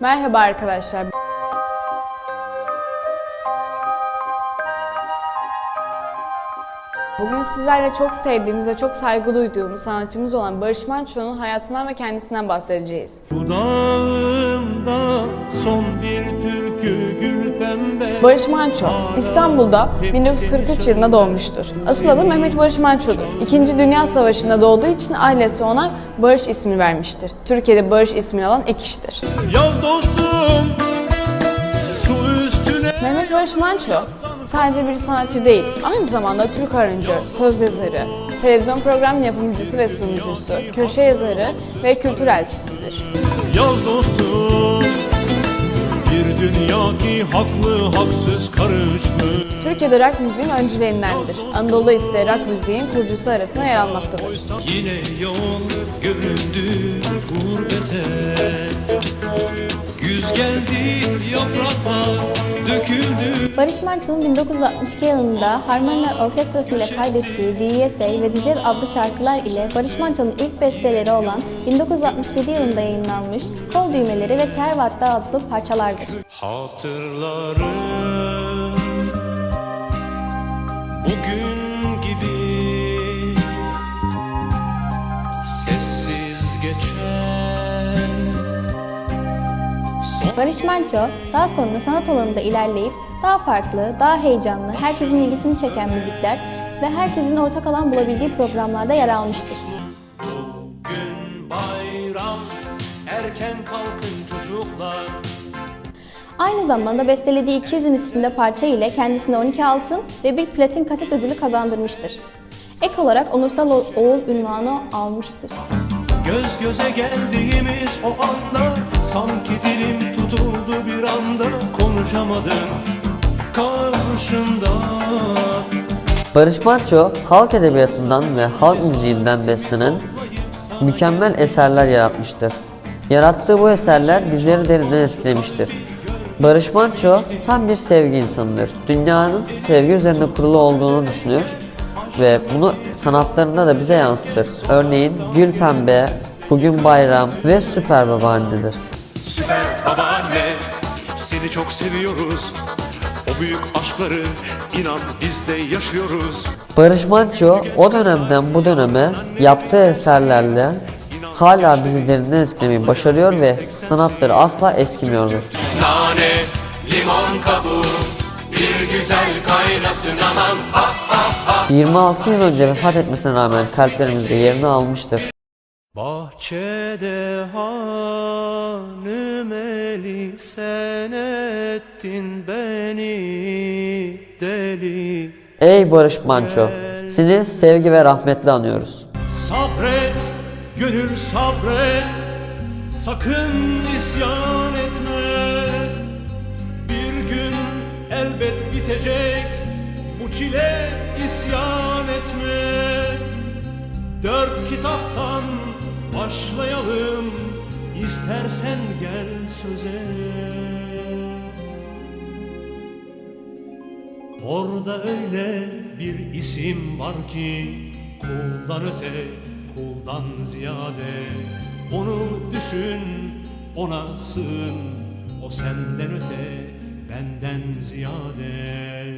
Merhaba arkadaşlar. Bugün sizlerle çok sevdiğimiz ve çok saygı duyduğumuz sanatçımız olan Barış Manço'nun hayatından ve kendisinden bahsedeceğiz. Dudağımda son bir türkü gül Barış Manço, İstanbul'da 1943 yılında doğmuştur. Asıl adı Mehmet Barış Manço'dur. İkinci Dünya Savaşı'nda doğduğu için ailesi ona Barış ismini vermiştir. Türkiye'de Barış ismini alan ilk kişidir. Yaz dostum su üstüne Mehmet Barış Manço sadece bir sanatçı değil, aynı zamanda Türk aranjör, söz yazarı, televizyon program yapımcısı ve sunucusu, köşe yazarı ve kültür elçisidir. Yaz dostum dünya ki haklı haksız karışmış Türkiye'de rock müziğin öncülerindendir. Anadolu'da ise rock müziğin kurucusu arasında yer almaktadır. Yine yol göründü gurbete Güz geldi Barış Manço'nun 1962 yılında Harmoniler Orkestrası ile kaydettiği DYSA ve Dijet adlı şarkılar ile Barış Manço'nun ilk besteleri olan 1967 yılında yayınlanmış Kol Düğmeleri ve Servat'ta adlı parçalardır. Hatırlarım Barış Manço daha sonra sanat alanında ilerleyip daha farklı, daha heyecanlı, herkesin ilgisini çeken müzikler ve herkesin ortak alan bulabildiği programlarda yer almıştır. Bugün bayram erken kalkın çocuklar Aynı zamanda bestelediği 200'ün üstünde parça ile kendisine 12 altın ve bir platin kaset ödülü kazandırmıştır. Ek olarak onursal oğul ünvanı almıştır. Göz göze geldiğimiz o anlar Sanki dilim tutuldu bir anda Konuşamadım karşında Barış Manço, halk edebiyatından ve halk müziğinden beslenen mükemmel eserler yaratmıştır. Yarattığı bu eserler bizleri derinden etkilemiştir. Barış Manço tam bir sevgi insanıdır. Dünyanın sevgi üzerine kurulu olduğunu düşünür ve bunu sanatlarında da bize yansıtır. Örneğin Gül Pembe, Bugün Bayram ve Süper Babaannedir. Süper babaanne seni çok seviyoruz O büyük aşkları inan biz de yaşıyoruz Barış Manço o dönemden bu döneme yaptığı eserlerle hala bizi derinden etkilemeyi başarıyor ve sanatları asla eskimiyordur. Nane, limon kabuğu bir güzel kaynasın aman ah 26 yıl önce vefat etmesine rağmen kalplerimizde yerini almıştır. Bahçede hanım eli sen ettin beni deli. Ey Barış Manço, seni sevgi ve rahmetle anıyoruz. Sabret, gönül sabret Sakın isyan etme. Bir gün elbet bitecek Bu çile isyan etme. Dört kitaptan başlayalım İstersen gel söze. Orada öyle bir isim var ki Kuldan öte, kuldan ziyade. Onu düşün, ona sığın O senden öte, benden ziyade